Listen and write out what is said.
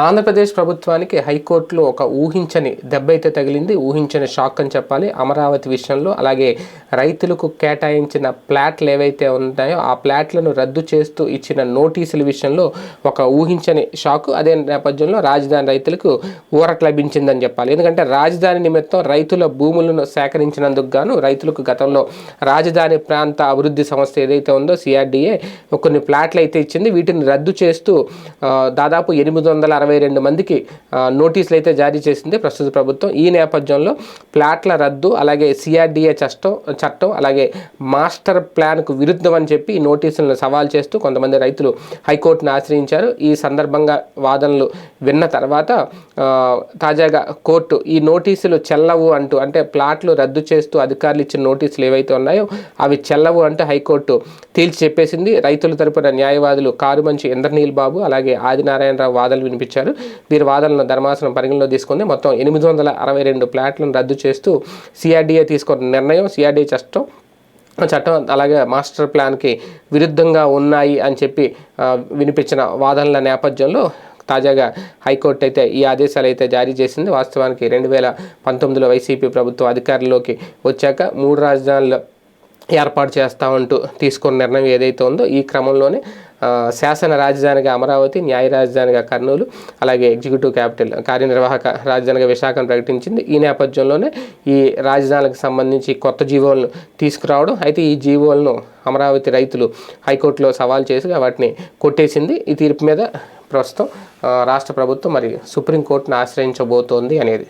ఆంధ్రప్రదేశ్ ప్రభుత్వానికి హైకోర్టులో ఒక ఊహించని దెబ్బ అయితే తగిలింది ఊహించని షాక్ అని చెప్పాలి. అమరావతి విషయంలో అలాగే రైతులకు కేటాయించిన ప్లాట్లు ఏవైతే ఉన్నాయో ఆ ప్లాట్లను రద్దు చేస్తూ ఇచ్చిన నోటీసుల విషయంలో ఒక ఊహించని షాక్. అదే నేపథ్యంలో రాజధాని రైతులకు ఊరట లభించిందని చెప్పాలి. ఎందుకంటే రాజధాని నిమిత్తం రైతుల భూములను సేకరించినందుకు గాను రైతులకు గతంలో రాజధాని ప్రాంత అభివృద్ధి సంస్థ ఏదైతే ఉందో సిఆర్డీఏ కొన్ని ప్లాట్లు అయితే ఇచ్చింది. వీటిని రద్దు చేస్తూ దాదాపు ఎనిమిది వందల అరవై రెండు మందికి నోటీసులు అయితే జారీ చేసింది ప్రస్తుత ప్రభుత్వం. ఈ నేపథ్యంలో ప్లాట్ల రద్దు అలాగే సిఆర్డిఏ చట్టం చట్టం అలాగే మాస్టర్ ప్లాన్కు విరుద్ధం అని చెప్పి ఈ నోటీసులను సవాల్ చేస్తూ కొంతమంది రైతులు హైకోర్టును ఆశ్రయించారు. ఈ సందర్భంగా వాదనలు విన్న తర్వాత తాజాగా కోర్టు ఈ నోటీసులు చెల్లవు అంటూ అంటే ప్లాట్లు రద్దు చేస్తూ అధికారులు ఇచ్చిన నోటీసులు ఏవైతే ఉన్నాయో అవి చెల్లవు అంటూ హైకోర్టు తేల్చి చెప్పేసింది. రైతుల తరపున న్యాయవాదులు కారుమంచి ఇంద్రనీల్ బాబు అలాగే ఆదినారాయణరావు వాదనలు వినిపించారు. వీరి వాదనలను ధర్మాసనం పరిగణలో తీసుకుంది. మొత్తం ఎనిమిది వందల అరవై రెండు ప్లాట్లను రద్దు చేస్తూ సిఆర్డీఏ తీసుకున్న నిర్ణయం సిఆర్డీఏ చట్టం చట్టం అలాగే మాస్టర్ ప్లాన్కి విరుద్ధంగా ఉన్నాయి అని చెప్పి వినిపించిన వాదనల నేపథ్యంలో తాజాగా హైకోర్టు అయితే ఈ ఆదేశాలు అయితే జారీ చేసింది. వాస్తవానికి రెండు వేల పంతొమ్మిదిలో వైసీపీ ప్రభుత్వం అధికారంలోకి వచ్చాక మూడు రాజధానులు ఏర్పాటు చేస్తామంటూ తీసుకున్న నిర్ణయం ఏదైతే ఉందో ఈ క్రమంలోనే శాసన రాజధానిగా అమరావతి న్యాయ రాజధానిగా కర్నూలు అలాగే ఎగ్జిక్యూటివ్ క్యాపిటల్ కార్యనిర్వాహక రాజధానిగా విశాఖను ప్రకటించింది. ఈ నేపథ్యంలోనే ఈ రాజధానికి సంబంధించి కొత్త జీవోలను తీసుకురావడం అయితే ఈ జీవోలను అమరావతి రైతులు హైకోర్టులో సవాల్ చేసి వాటిని కొట్టేసింది. ఈ తీర్పు మీద ప్రస్తుతం రాష్ట్ర ప్రభుత్వం మరి సుప్రీంకోర్టును ఆశ్రయించబోతోంది అనేది.